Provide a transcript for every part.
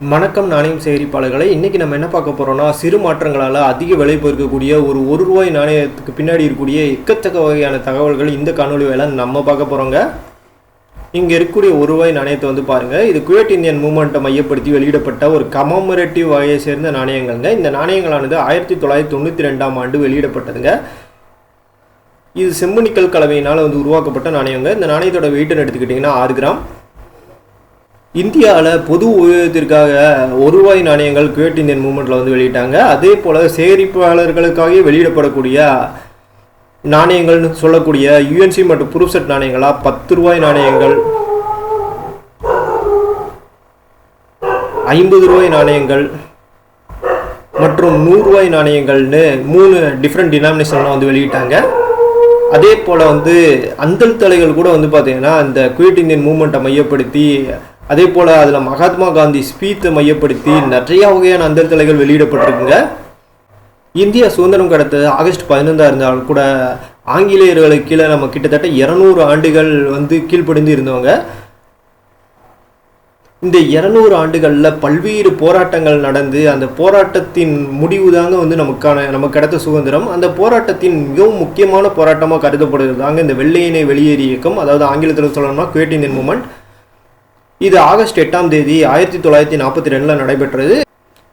வணக்கம் நாணயம் சேகரிப்பாளர்களை இன்றைக்கி நம்ம என்ன பார்க்க போகிறோம்னா சிறு மாற்றங்களால் அதிக விலை போயிருக்கக்கூடிய ஒரு ஒரு ரூபாய் நாணயத்துக்கு பின்னாடி இருக்கக்கூடிய எக்கச்சக்க வகையான தகவல்கள் இந்த காணொலி வேலை நம்ம பார்க்க போகிறோங்க இங்கே இருக்கக்கூடிய ஒரு ரூபாய் நாணயத்தை வந்து பாருங்கள் இது குவேட் இந்தியன் மூமெண்ட்டை மையப்படுத்தி வெளியிடப்பட்ட ஒரு கமமரேட்டிவ் வகையை சேர்ந்த நாணயங்கள்ங்க. இந்த நாணயங்களானது ஆயிரத்தி தொள்ளாயிரத்தி தொண்ணூற்றி ரெண்டாம் ஆண்டு வெளியிடப்பட்டதுங்க. இது செம்மணிக்கல் கலவையினால் வந்து உருவாக்கப்பட்ட நாணயங்க. இந்த நாணயத்தோட வெயிட்னு எடுத்துக்கிட்டிங்கன்னா ஆறு கிராம். இந்தியாவில் பொது உபயோகத்திற்காக ஒரு ரூபாய் நாணயங்கள் குவைட் இந்தியன் மூமெண்ட்டில் வந்து வெளியிட்டாங்க. அதே போல் சேகரிப்பாளர்களுக்காக வெளியிடப்படக்கூடிய நாணயங்கள்னு சொல்லக்கூடிய யுஎன்சி மற்றும் புரூப்செட் நாணயங்களாக பத்து ரூபாய் நாணயங்கள். ஐம்பது ரூபாய் நாணயங்கள் மற்றும் நூறுரூவாய் நாணயங்கள்னு மூணு டிஃப்ரெண்ட் டினாமினேஷன்லாம் வந்து வெளியிட்டாங்க. அதே போல் வந்து அந்தல் தலைகள் கூட வந்து பார்த்திங்கன்னா இந்த குவைட் இந்தியன் மூமெண்ட்டை மையப்படுத்தி அதே போல் அதில் மகாத்மா காந்தி ஸ்பீத்தை மையப்படுத்தி நிறையா வகையான அந்தல் தலைகள் வெளியிடப்பட்டிருக்குங்க. இந்தியா சுதந்திரம் கிடைத்தது ஆகஸ்ட் பதினைந்தா இருந்தாலும் கூட ஆங்கிலேயர்களுக்கு கீழே நம்ம கிட்டத்தட்ட இரநூறு ஆண்டுகள் வந்து கீழ்ப்படிந்து இருந்தவங்க. இந்த இரநூறு ஆண்டுகளில் பல்வேறு போராட்டங்கள் நடந்து அந்த போராட்டத்தின் முடிவு தாங்க வந்து நமக்கான நமக்கு கிடைத்த சுதந்திரம். அந்த போராட்டத்தின் மிகவும் முக்கியமான போராட்டமாக கருதப்படுகிறது தாங்க இந்த வெள்ளையினை வெளியேறி இயக்கம். அதாவது ஆங்கிலத்தில் சொல்லணும்னா குவேட் இந்தியன் மூமெண்ட் இது ஆகஸ்ட் எட்டாம் தேதி ஆயிரத்தி தொள்ளாயிரத்தி நாற்பத்தி ரெண்டில் நடைபெற்றது.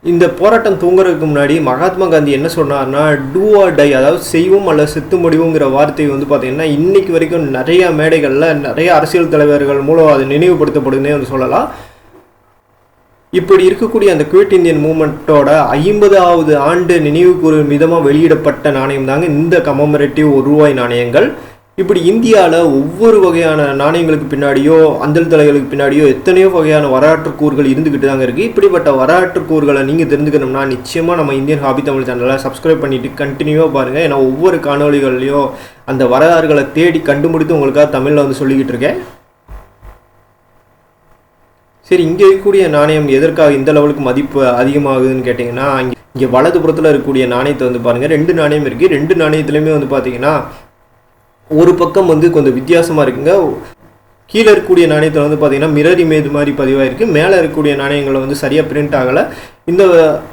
இந்த போராட்டம் தூங்குறதுக்கு முன்னாடி மகாத்மா காந்தி என்ன சொன்னார்னா டூ ஆர் டை அதாவது செய்வோம் அல்லது செத்து முடிவுங்கிற வார்த்தை வந்து பார்த்தீங்கன்னா இன்றைக்கு வரைக்கும் நிறைய மேடைகளில் நிறைய அரசியல் தலைவர்கள் மூலம் அது நினைவுபடுத்தப்படுதுன்னே வந்து சொல்லலாம். இப்படி இருக்கக்கூடிய அந்த குவிட் இந்தியன் மூமெண்ட்டோட ஐம்பதாவது ஆண்டு நினைவு கூறும் விதமாக வெளியிடப்பட்ட நாணயம் தாங்க இந்த கமமரேட்டிவ் ஒரு ரூபாய் நாணயங்கள். இப்படி இந்தியாவில் ஒவ்வொரு வகையான நாணயங்களுக்கு பின்னாடியோ அந்தல் தலைகளுக்கு பின்னாடியோ எத்தனையோ வகையான வரலாற்று கூறுகள் இருந்துக்கிட்டு தாங்க இருக்குது இப்படிப்பட்ட வரலாற்று கூறுகளை நீங்கள் தெரிஞ்சுக்கணும்னா நிச்சயமாக நம்ம இந்தியன் ஹாபி தமிழ் சேனலை சப்ஸ்கிரைப் பண்ணிவிட்டு கண்டினியூவாக பாருங்கள் ஏன்னா ஒவ்வொரு காணொலிகள்லையும் அந்த வரலாறுகளை தேடி கண்டுபிடித்து உங்களுக்காக தமிழில் வந்து சொல்லிக்கிட்டு இருக்கேன். சரி இங்கே இருக்கக்கூடிய நாணயம் எதற்காக இந்த லெவலுக்கு மதிப்பு அதிகமாகுதுன்னு கேட்டிங்கன்னா இங்கே இங்கே வலதுபுறத்தில் இருக்கக்கூடிய நாணயத்தை வந்து பாருங்கள் ரெண்டு நாணயம் இருக்குது ரெண்டு நாணயத்துலையுமே வந்து பார்த்தீங்கன்னா ஒரு பக்கம் வந்து கொஞ்சம் வித்தியாசமாக இருக்குங்க. கீழே இருக்கக்கூடிய நாணயத்தில் வந்து பார்த்தீங்கன்னா மிரர் இமேஜ் மாதிரி பதிவாயிருக்கு. மேலே இருக்கக்கூடிய நாணயங்களை வந்து சரியாக பிரிண்ட் ஆகலை. இந்த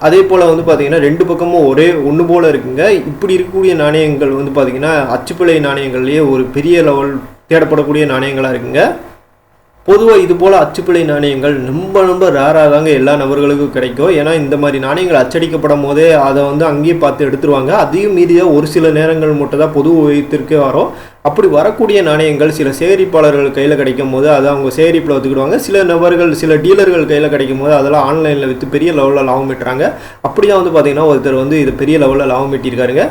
அதே போல் வந்து பார்த்தீங்கன்னா ரெண்டு பக்கமும் ஒரே ஒன்று போல் இருக்குங்க. இப்படி இருக்கக்கூடிய நாணயங்கள் வந்து பார்த்தீங்கன்னா அச்சுப்பிழை நாணயங்கள்லேயே ஒரு பெரிய லெவல் தேடப்படக்கூடிய நாணயங்களாக இருக்குங்க. பொதுவாக இது போல் அச்சுப்பிழை நாணயங்கள் ரொம்ப ரொம்ப ரேராக தாங்க எல்லா நபர்களுக்கும் கிடைக்கும். ஏன்னா இந்த மாதிரி நாணயங்கள் அச்சடிக்கப்படும் போதே அதை வந்து அங்கேயே பார்த்து எடுத்துருவாங்க. அதையும் மீறியாக ஒரு சில நேரங்கள் மட்டும் தான் பொது உபயோகத்திற்கே வரும். அப்படி வரக்கூடிய நாணயங்கள் சில சேகரிப்பாளர்கள் கையில் கிடைக்கும் போது அதை அவங்க சேகரிப்பில் ஒத்துக்கிடுவாங்க சில நபர்கள் சில டீலர்கள் கையில் கிடைக்கும் போது அதெல்லாம் ஆன்லைனில் விற்று பெரிய லெவலில் லாபம் ஈட்டுறாங்க அப்படியே வந்து பார்த்திங்கன்னா ஒருத்தர் வந்து இது பெரிய லெவலில் லாபம் ஈட்டியிருக்காருங்க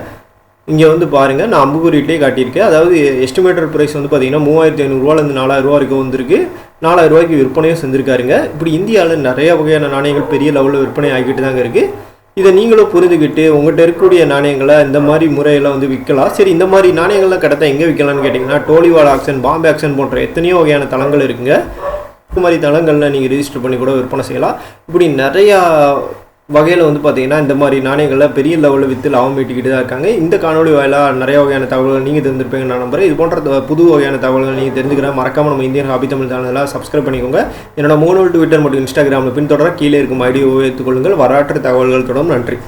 இங்கே வந்து பாருங்கள் நான் அம்புகுறியிட்டே காட்டியிருக்கேன். அதாவது எஸ்டிமேட்டட் ப்ரைஸ் வந்து பார்த்தீங்கன்னா மூவாயிரத்தி ஐநூறுரூவாலேருந்து நாலாயிரரூவா வரைக்கும் வந்திருக்கு. நாலாயிரரூவாய்க்கு விற்பனையும் செஞ்சுருக்காருங்க. இப்படி இந்தியாவில் நிறைய வகையான நாணயங்கள் பெரிய லெவலில் விற்பனை ஆகிக்கிட்டு தாங்க இருக்குது இதை நீங்களும் புரிஞ்சுக்கிட்டு உங்கள்கிட்ட இருக்கக்கூடிய நாணயங்களை இந்த மாதிரி முறையில் வந்து விற்கலாம். சரி இந்த மாதிரி நாணயங்கள்லாம் கிடத்தா எங்கே விற்கலாம்னு கேட்டிங்கன்னா டோலிவால் ஆக்ஷன் பாம்பே ஆக்ஷன் போன்ற எத்தனையோ வகையான தளங்கள் இருக்குங்க. இந்த மாதிரி தளங்களில் நீங்கள் ரிஜிஸ்டர் பண்ணி கூட விற்பனை செய்யலாம். இப்படி நிறையா வகையில் வந்து பார்த்தீங்கன்னா இந்த மாதிரி நாணயங்களை பெரிய லெவலில் விற்று லாபம் ஈட்டிக்கிட்டு தான் இருக்காங்க. இந்த காணொலி வாயிலாக நிறைய வகையான தகவல்கள் நீங்கள் தெரிஞ்சிருப்பீங்க நான் நம்புறேன். இது போன்ற புது வகையான தகவல்கள் நீங்கள் தெரிஞ்சுக்கிற மறக்காமல் நம்ம இந்தியன் ஹாபி தமிழ் சேனலில் சப்ஸ்கிரைப் பண்ணிக்கோங்க. என்னோட மூணு ட்விட்டர் மற்றும் இன்ஸ்டாகிராமில் பின்தொடர கீழே இருக்கும் ஐடியை உபயோகித்துக் கொள்ளுங்கள். வரலாற்று தகவல்கள் தொடரும் நன்றி.